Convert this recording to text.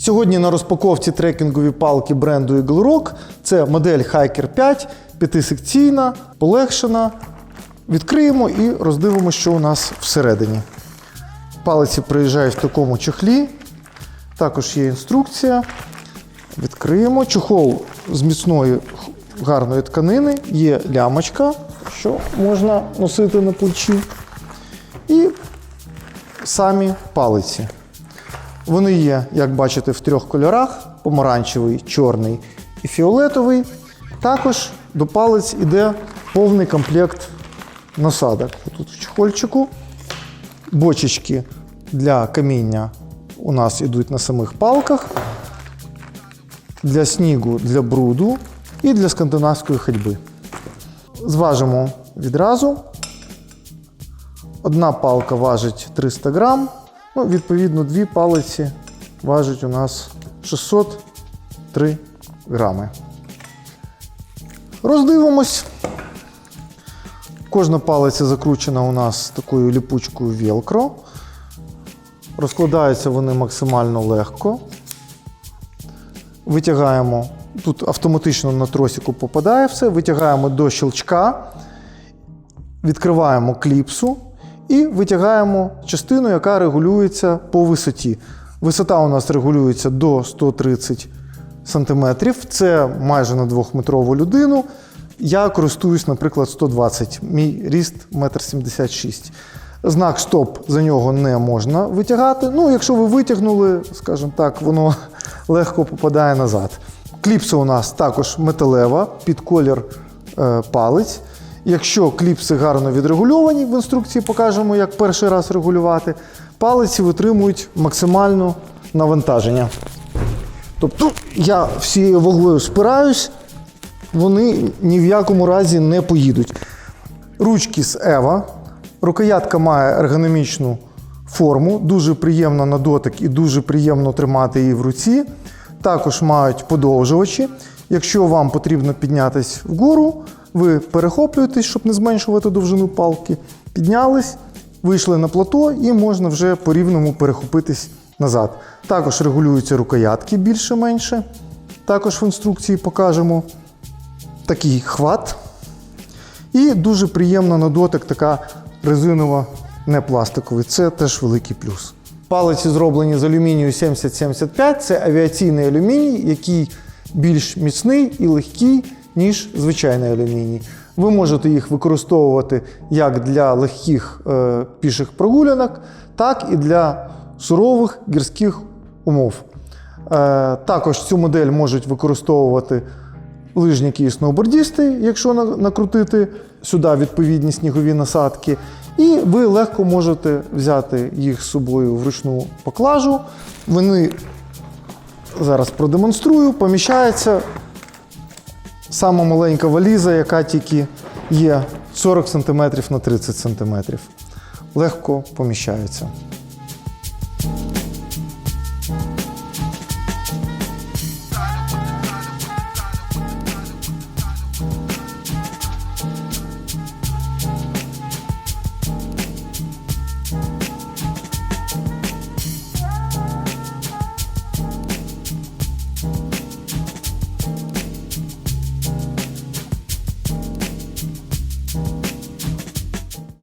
Сьогодні на розпаковці трекінгові палки бренду Eagle Rock. Це модель Hiker 5, п'ятисекційна, полегшена. Відкриємо і роздивимося, що у нас всередині. Палиці приїжджають в такому чохлі. Також є інструкція. Відкриємо. Чохол з міцної гарної тканини, є лямочка, що можна носити на плечі. І самі палиці. Вони є, як бачите, в трьох кольорах: помаранчевий, чорний і фіолетовий. Також до палець іде повний комплект насадок. Тут в чехольчику. Бочечки для каміння у нас йдуть на самих палках. Для снігу, для бруду і для скандинавської ходьби. Зважимо відразу. Одна палка важить 300 грам. Ну, відповідно, дві палиці важать у нас 603 грами. Роздивимось. Кожна палиця закручена у нас такою ліпучкою велкро. Розкладаються вони максимально легко. Витягаємо, тут автоматично на тросику попадає все, витягаємо до щелчка, відкриваємо кліпсу і витягаємо частину, яка регулюється по висоті. Висота у нас регулюється до 130 см. Це майже на 2-метрову людину. Я користуюсь, наприклад, 120 Мій ріст 1,76 м. Знак стоп за нього не можна витягати. Ну, якщо ви витягнули, скажімо так, воно легко попадає назад. Кліпса у нас також металева під колір е, палець. Якщо кліпси гарно відрегульовані, в інструкції покажемо, як перший раз регулювати, палиці витримують максимальне навантаження. Тобто я всією вагою спираюсь, вони ні в якому разі не поїдуть. Ручки з Ева. Рукоятка має ергономічну форму, дуже приємно на дотик і дуже приємно тримати її в руці. Також мають подовжувачі. Якщо вам потрібно піднятися вгору, ви перехоплюєтесь, щоб не зменшувати довжину палки, піднялись, вийшли на плато і можна вже по рівному перехопитись назад. Також регулюються рукоятки більше-менше. Також в інструкції покажемо такий хват. І дуже приємна на дотик така резинова, не пластиковий. Це теж великий плюс. Палиці зроблені з алюмінію 7075. Це авіаційний алюміній, який більш міцний і легкий, ніж звичайний алюміній. Ви можете їх використовувати як для легких е, піших прогулянок, так і для сурових гірських умов. Е, також цю модель можуть використовувати лижники і сноубордісти, якщо на- накрутити сюди відповідні снігові насадки. І ви легко можете взяти їх з собою в ручну поклажу. Вони зараз продемонструю, поміщається сама маленька валіза, яка тільки є 40 см на 30 см. Легко поміщається.